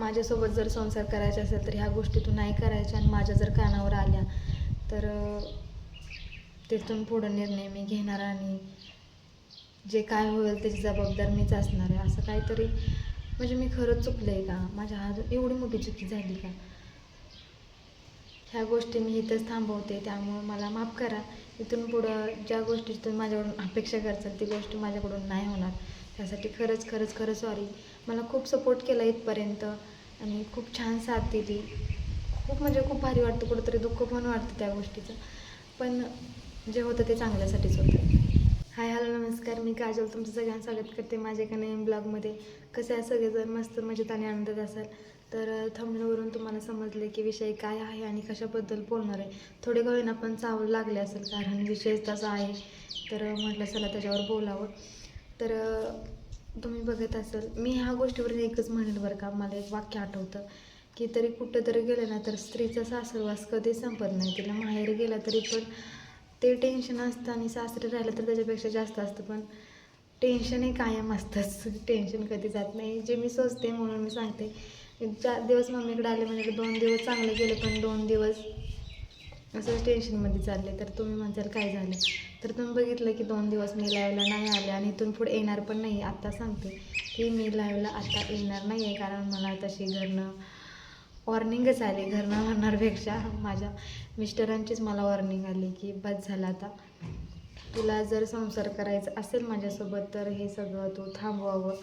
माझ्यासोबत जर संसार करायचा असेल तर ह्या गोष्टी तू नाही करायच्या आणि माझ्या जर कानावर आल्या तर तिथून पुढं निर्णय मी घेणार आणि जे काय होईल त्याची जबाबदार मीच असणार आहे. असं काहीतरी म्हणजे मी खरंच चुकलं आहे का? माझ्या हात एवढी मोठी चुकी झाली का? ह्या गोष्टी मी इथंच थांबवते त्यामुळं मला माफ करा. इथून पुढं ज्या गोष्टी तुम्ही माझ्याकडून अपेक्षा करचाल ती गोष्ट माझ्याकडून नाही होणार. त्यासाठी खरंच खरंच खरंच सॉरी मला खूप सपोर्ट केला इथपर्यंत. आणि खूप छान साथ दिली. खूप म्हणजे खूप भारी वाटतं कुठंतरी दुःख पण वाटतं त्या गोष्टीचं. पण जे होतं ते चांगल्यासाठीच होतं. हाय हॅलो नमस्कार. मी काजल तुमचं सगळ्यांना स्वागत करते माझ्या एका नवीन ब्लॉगमध्ये. कसे आहे? सगळेजण मस्त मजेत आणि आनंदात असाल? तर थंबनेवरून तुम्हाला समजले की विषय काय आहे आणि कशाबद्दल बोलणार आहे. थोडे का पण चावल लागले असेल कारण विषय तसा आहे. तर म्हटलं चला त्याच्यावर बोलावं. तर तुम्ही बघत असाल मी ह्या गोष्टीवर एकच म्हणेल बरं का मला एक वाक्य आठवतं की तरी कुठं तरी गेलं ना तर स्त्रीचा सासरवास कधी संपत नाही. तिला माहेर गेला तरी पण ते टेन्शन असतं आणि सासरे राहिलं तर त्याच्यापेक्षा जास्त असतं पण टेन्शन हे कायम असतंच. टेन्शन कधी जात नाही. जे मी सोचते म्हणून मी सांगते. चार दिवस मम्मीकडे आले म्हणजे दोन दिवस चांगले गेले पण दोन दिवस असंच टेन्शनमध्ये चालले. तर तुम्ही म्हणताल काय झालं? तर तुम्ही बघितलं की दोन दिवस मी लाईव्हला नाही आले आणि इथून पुढे येणार पण नाही आत्ता सांगते. की मी लाईव्हला आत्ता येणार नाही आहे कारण मला तशी घरनं वॉर्निंगच आली घरनं म्हणणारपेक्षा माझ्या मिस्टरांचीच मला वॉर्निंग आली की बस झालं आता. तुला जर संसार करायचा असेल माझ्यासोबत तर हे सगळं तू थांबवावं.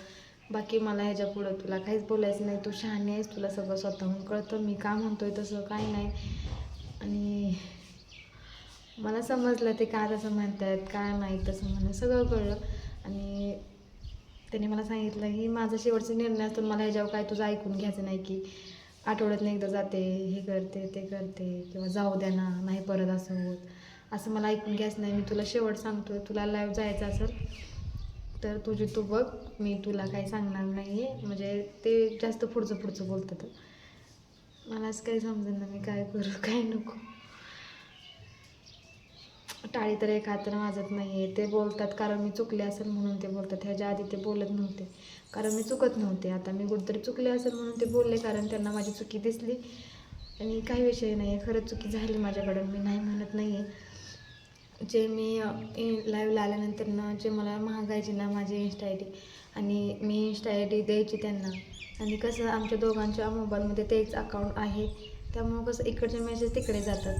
बाकी मला ह्याच्या पुढं तुला काहीच बोलायचं नाही. तू शहाणी आहेस तुला सगळं स्वतःहून कळतं. मी का म्हणतोय तसं काही नाही. आणि मला समजलं ते काय तसं आहेत काय नाही तसं म्हणणं सगळं कळलं. आणि त्याने मला सांगितलं की माझा शेवटचा निर्णय असतो मला ह्याच्यावर काय तुझं ऐकून घ्यायचं नाही की आठवड्यातनं एकदा जाते हे करते ते करते किंवा जाऊ द्या ना नाही परत असं होत. असं मला ऐकून घ्यायचं नाही. मी तुला शेवट सांगतो तुला लाईव्ह जायचं असेल तर तुझी तू बघ. मी तुला काही सांगणार नाही आहे म्हणजे ते जास्त पुढचं पुढचं बोलतात असं काही समजेल ना मी काय करू काय नको. टाळी तर एक हातानं वाजत नाही आहे ते बोलतात कारण मी चुकले असेल म्हणून ते बोलतात. ह्याच्या आधी ते बोलत नव्हते. कारण मी चुकत नव्हते. आता मी कुठेतरी चुकले असेल म्हणून ते बोलले कारण त्यांना माझी चुकी दिसली. आणि काही विषय नाही आहे खरंच चुकी झाली माझ्याकडून. मी नाही म्हणत नाही आहे जे मी लाईव्हला आल्यानंतर ना जे मला महागायचे ना माझी इन्स्टा आय डी आणि मी इन्स्टा आय डी द्यायची त्यांना. आणि कसं आमच्या दोघांच्या मोबाईलमध्ये तेच अकाउंट आहे. त्यामुळं कसं इकडचे मेसेज तिकडे जातात.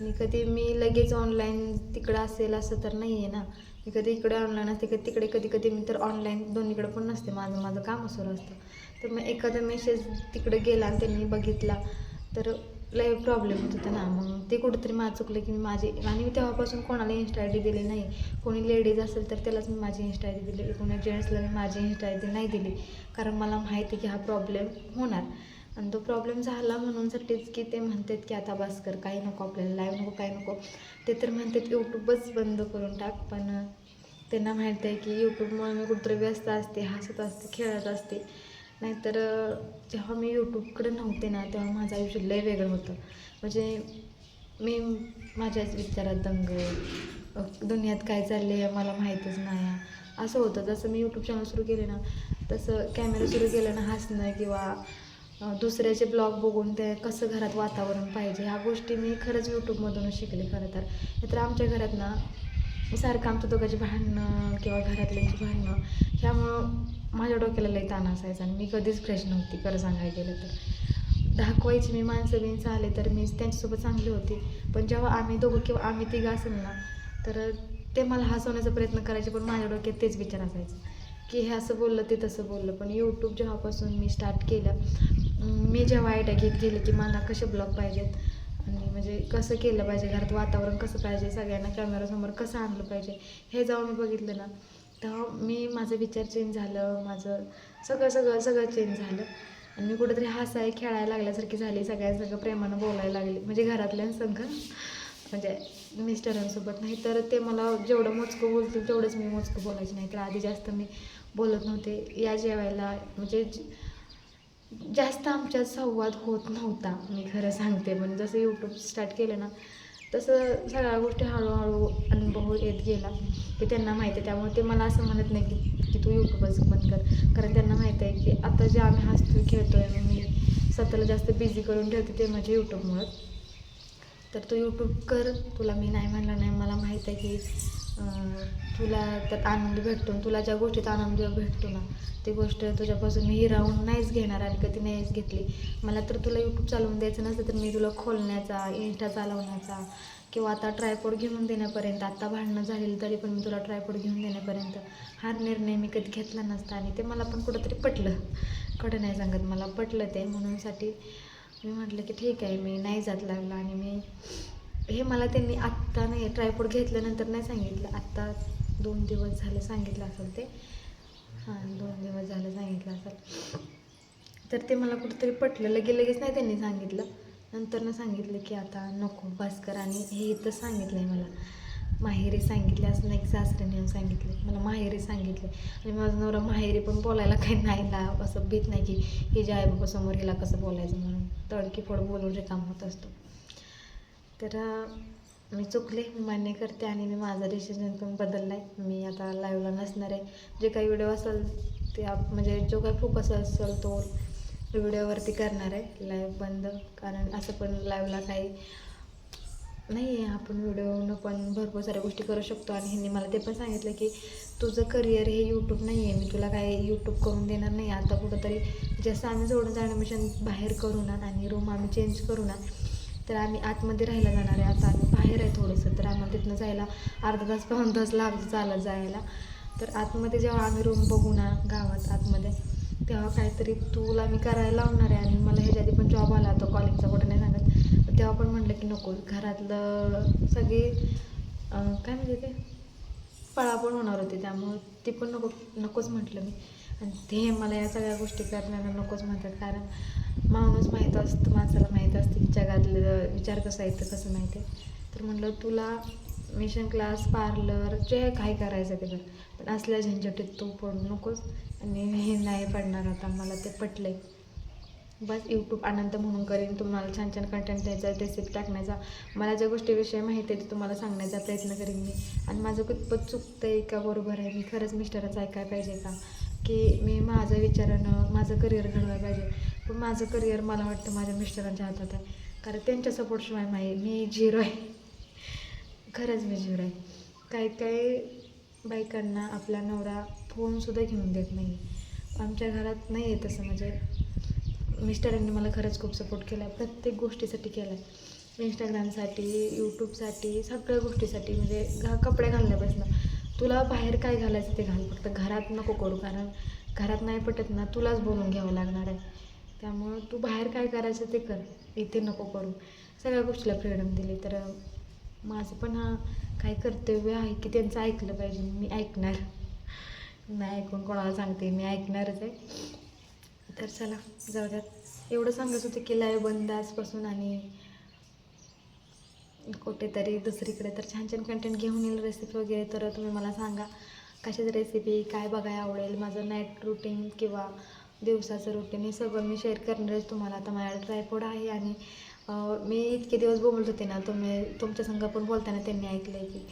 आणि कधी मी लगेच ऑनलाईन तिकडं असेल असं तर नाही आहे ना. मी कधी इकडे ऑनलाईन असते कधी तिकडे कधी कधी मी तर ऑनलाईन दोन्हीकडे पण नसते. माझं माझं काम सुरू असतं. तर मग एखादा मेसेज तिकडे गेला आणि त्यांनी बघितला तर लय प्रॉब्लेम होत होता ना. मग ते कुठंतरी माझं चुकलं की मी माझी आणि मी तेव्हापासून कोणाला इन्स्टा आय डी दिली नाही. कोणी लेडीज असेल तर त्यालाच मी माझी इन्स्टा आय डी दिली. कोणी जेंट्सला मी माझी इन्स्टा आय डी नाही दिली. कारण मला माहिती आहे की हा प्रॉब्लेम होणार. आणि तो प्रॉब्लेम झाला म्हणूनसाठीच की ते म्हणतात की आता बस कर काही नको आपल्याला लाईव्ह नको काही नको. ते तर म्हणतात यूट्यूबच बंद करून टाक. पण त्यांना माहीत आहे की यूट्यूबमुळे मी कुठेतरी व्यस्त असते हसत असते खेळत असते. नाहीतर जेव्हा मी यूट्यूबकडे नव्हते ना तेव्हा माझं आयुष्य लय वेगळं होतं. म्हणजे मी माझ्याच विचारात दंग. दुनियात काय चालले आहे मला माहीतच नाही. असं होतं. जसं मी यूट्यूब चॅनल सुरू केले ना तसं कॅमेरा सुरू केला ना हसणं किंवा दुसऱ्याचे ब्लॉग बघून ते कसं घरात वातावरण पाहिजे ह्या गोष्टी मी खरंच यूट्यूबमधूनच शिकले खरं तर. नाहीतर आमच्या घरात ना सारखं आमच्या दोघांची भांडणं किंवा घरातल्यांची भांडणं ह्यामुळं माझ्या डोक्याला लई ताण असायचा आणि मी कधीच फ्रेश नव्हती खरं सांगायला गेलं तर. दाखवायची मी माणसं बिनसं आले तर मी त्यांच्यासोबत चांगली होती. पण जेव्हा आम्ही दोघं किंवा आम्ही तिघं असेल ना तर ते मला हसवण्याचा प्रयत्न करायचे पण माझ्या डोक्यात तेच विचार असायचा. की हे असं बोललं ते तसं बोललं. पण यूट्यूब जेव्हापासून मी स्टार्ट केलं मी जेव्हा आयडिया घेत गेले की मला कसे ब्लॉग पाहिजेत आणि म्हणजे कसं केलं पाहिजे घरात वातावरण कसं पाहिजे सगळ्यांना कॅमेरासमोर कसं आणलं पाहिजे हे जेव्हा मी बघितलं ना तेव्हा मी माझं विचार चेंज झालं माझं सगळं सगळं सगळं चेंज झालं. आणि मी कुठेतरी हसाय खेळायला लागल्यासारखी झाली सगळ्या सगळं प्रेमानं बोलायला लागली. म्हणजे घरातल्यांसंग म्हणजे मिस्टरांसोबत नाही तर ते मला जेवढं मोजकं बोलतील तेवढंच मी मोजकं बोलायचे नाही. तर आधी जास्त मी बोलत नव्हते. या जेवायला म्हणजे जास्त आमच्यात संवाद होत नव्हता. मी खरं सांगते पण जसं यूट्यूब स्टार्ट केलं ना तसं सगळ्या गोष्टी हळूहळू अनुभव येत गेला. की त्यांना माहिती आहे त्यामुळे ते मला असं म्हणत नाही की की तू यूट्यूबच बंद कर. कारण त्यांना माहीत आहे की आता जे आम्ही हसतोय आहे मी स्वतःला जास्त बिझी करून ठेवते ते माझ्या यूट्यूबमुळं तर तू यूट्यूब कर. तुला मी नाही म्हणलं नाही मला माहीत आहे की तुला त्यात आनंद भेटतो आणि तुला ज्या गोष्टीत आनंद भेटतो ना ती गोष्ट तुझ्यापासून मी हिरावून नाहीच घेणार आणि कधी नाहीच घेतली. मला तर तुला यूट्यूब चालवून द्यायचं नसतं तर मी तुला खोलण्याचा इंस्टा चालवण्याचा किंवा आता ट्रायपॉड घेऊन देण्यापर्यंत आत्ता भांडणं झालेली तरी पण मी तुला ट्रायपॉड घेऊन देण्यापर्यंत हा निर्णय मी कधी घेतला नसता आणि ते मला पण कुठंतरी पटलं. कुठं नाही सांगत मला पटलं ते. म्हणूनसाठी मी म्हटलं की ठीक आहे मी नाही जात लागला आणि मी हे मला त्यांनी आत्ता नाही ट्रायपोड घेतल्यानंतर नाही सांगितलं. आत्ता दोन दिवस झालं सांगितलं असेल ते. हां दोन दिवस झालं सांगितलं असेल. तर ते मला कुठंतरी पटलं. लगे लगेच नाही त्यांनी सांगितलं. नंतरनं सांगितलं की आता नको भास्कर आणि हे इथं सांगितलं आहे मला. माहेरी सांगितले असं नाही की सासऱ्याने येऊन सांगितले मला माहेरी सांगितले आणि माझा नवरा माहेरी पण बोलायला काही नाही ला असं भीत नाही की हे जे आईबाबा समोर हिला कसं बोलायचं म्हणून. तडकी फोड बोलून रिकाम होत असतो. तर मी चुकले. मी मान्य करते आणि मी माझा डिसिजन पण बदलला आहे मी आता लाईव्हला नसणार आहे. जे काही व्हिडिओ असेल ते आप म्हणजे जो काही फोकस असेल तो व्हिडिओवरती करणार आहे. लाईव्ह बंद. कारण असं पण लाईव्हला काही नाही आहे आपण व्हिडिओनं पण भरपूर साऱ्या गोष्टी करू शकतो. आणि ह्यांनी मला ते पण सांगितलं की तुझं करिअर हे यूट्यूब नाही आहे मी तुला काय यूट्यूब करून देणार नाही. आता कुठंतरी जसं आम्ही जोडून ॲडमिशन बाहेर करू ना आणि रूम आम्ही चेंज करू ना तर आम्ही आतमध्ये राहायला जाणार आहे. आता आम्ही बाहेर आहे थोडंसं तर आम्हाला तिथनं जायला अर्धा तास पाऊन तास लागतो चालत जायला. तर आतमध्ये जेव्हा आम्ही रूम बघू ना गावात आतमध्ये तेव्हा काहीतरी तुला मी करायला लावणार आहे. आणि मला ह्याच्या आधी पण जॉब आला होता कॉलेजचा कुठं नाही सांगत. तेव्हा पण म्हटलं की नको घरातलं सगळी काय म्हणजे ते? पळापळ होणार होती त्यामुळं ती पण नको नकोच म्हटलं मी. आणि ते मला या सगळ्या गोष्टी करण्याला नकोच म्हणतात कारण माणूस माहीत असतं माणसाला माहीत असते जगातलं विचार कसा येतं कसं माहिती आहे तर म्हटलं तुला मिशन क्लास पार्लर जे काही करायचं ते पण असल्या झंझटीत तू पडू नकोस. आणि हे नाही पडणार आता मला ते पटलं आहे बस यूट्यूब आनंद म्हणून करेन तुम्हाला छान छान कंटेंट द्यायचा रेसिपी टाकण्याचा. मला ज्या गोष्टीविषयी माहिती आहे ते तुम्हाला सांगण्याचा प्रयत्न करेन मी. आणि माझं कितपत चुकतं आहे का बरोबर आहे? मी खरंच मिस्टरच ऐकायला पाहिजे का? की मी माझा विचारानं माझं करिअर घडवायला पाहिजे. पण माझं करिअर मला वाटतं माझ्या मिस्टरांच्या हातात आहे. कारण त्यांच्या सपोर्टशिवाय माही मी झिरो आहे. खरंच मी झिरो आहे. काही काही बायकांना आपला नवरा फोनसुद्धा घेऊन देत नाही. आमच्या घरात नाही आहे तसं. म्हणजे मिस्टरांनी मला खरंच खूप सपोर्ट केला आहे प्रत्येक गोष्टीसाठी केला आहे इंस्टाग्रामसाठी यूट्यूबसाठी सगळ्या गोष्टीसाठी. म्हणजे घा कपडे घालण्यापासून. तुला बाहेर काय घालायचं ते घाल फक्त घरात नको करू कारण घरात नाही पटत ना तुलाच बोलून घ्यावं लागणार आहे. त्यामुळं तू बाहेर काय करायचं ते कर इथे नको करू. सगळ्या गोष्टीला फ्रीडम दिली तर माझं पण हा काय कर्तव्य आहे की त्यांचं ऐकलं पाहिजे मी ऐकणार. नाही ऐकून कोणाला सांगते मी ऐकणारच आहे. तर चला जाऊ द्यात एवढं सांगत होते की लाईव्ह बंद आजपासून आणि कुठेतरी दुसरीकडे तर छान छान कंटेंट घेऊन येईल रेसिपी वगैरे तर तुम्ही मला सांगा कशाची रेसिपी काय बघायला आवडेल माझं नाईट रुटीन किंवा दिवसाचं रुटीन हे सगळं मी शेअर करणारच तुम्हाला आता माझ्याकडे ट्रायपोड आहे आणि मी इतके दिवस बोलत होते ना तुम्ही तुमच्या संग पण बोलताना त्यांनी ऐकलं आहे की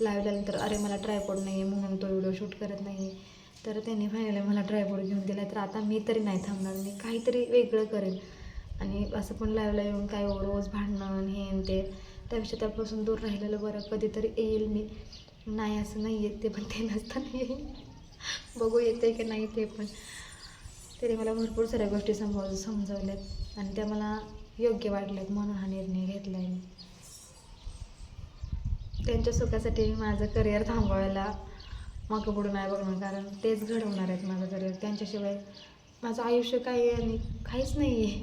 लाईव्ह झाल्यानंतर अरे मला ट्रायपोड नाही आहे म्हणून तो व्हिडिओ शूट करत नाही आहे तर त्यांनी फायनली मला ट्रायपोड घेऊन दिला तर आता मी तरी नाही थांबणार मी काहीतरी वेगळं करेन. आणि असं पण लाईव्हला येऊन काय रोज भांडणं हे ते त्यापेक्षा त्यापासून दूर राहिलेलं बरं. कधीतरी येईल मी. नाही असं नाही येत ते पण ते नसताना येईल. बघू येते की नाही ते पण. तरी मला भरपूर साऱ्या गोष्टी समजाव समजवल्यात. आणि त्या मला योग्य वाटल्यात म्हणून हा निर्णय घेतला आहे मी. त्यांच्या सुखासाठी मी माझं करिअर थांबवायला मागं पुढं नाही बघणार कारण तेच घडवणार आहेत माझं करिअर. त्यांच्याशिवाय माझं आयुष्य काही आहे आणि काहीच नाही आहे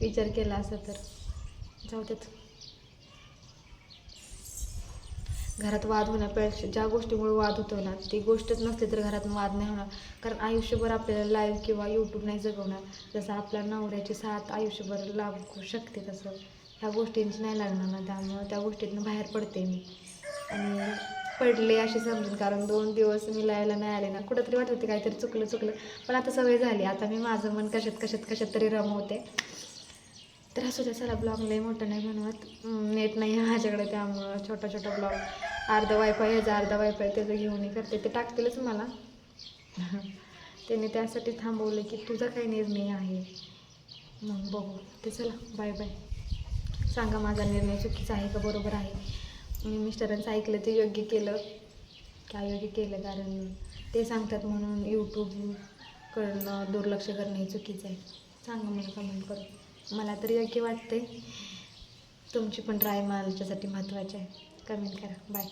विचार केला असं तर. जाऊ देत. घरात वाद होण्यापेक्षा ज्या गोष्टीमुळे वाद होतो ना ती गोष्टच नसते तर घरात वाद नाही होणार. कारण आयुष्यभर आपल्याला लाईव्ह किंवा यूट्यूब नाही जगवणार. जसं आपल्या नवऱ्याची साथ आयुष्यभर लागू शकते तसं. ह्या गोष्टींची नाही लागणार ना त्यामुळं त्या गोष्टीतनं बाहेर पडते मी. आणि पडले असे समजून कारण दोन दिवस मी लायला नाही आले ना कुठंतरी वाटत होते काहीतरी चुकलं चुकलं. पण आता सवय झाली आता मी माझं मन कशात कशात कशात तरी रमवते. तर असू द्या चला ब्लॉग लई मोठं नाही बनवत नेट नाही आहे माझ्याकडे त्यामुळं छोटा छोटा ब्लॉग अर्धा वायफाय ह्याचा अर्धा वायफाय त्याचं घेऊन करते. ते टाकतीलच मला. त्याने त्यासाठी थांबवलं की तुझा काय निर्णय आहे. मग बघू. ते चला बाय बाय सांगा माझा निर्णय चुकीचा आहे का बरोबर आहे? मी मिस्टरांचं ऐकलं ते योग्य केलं. काय योग्य केलं? कारण ते सांगतात म्हणून यूट्यूबकडनं दुर्लक्ष करणं हे चुकीचं आहे. सांगा मला कमेंट करून. मला तर योग्य वाटते तुमची पण राय माझ्यासाठी महत्त्वाची आहे. कमेंट करा बाय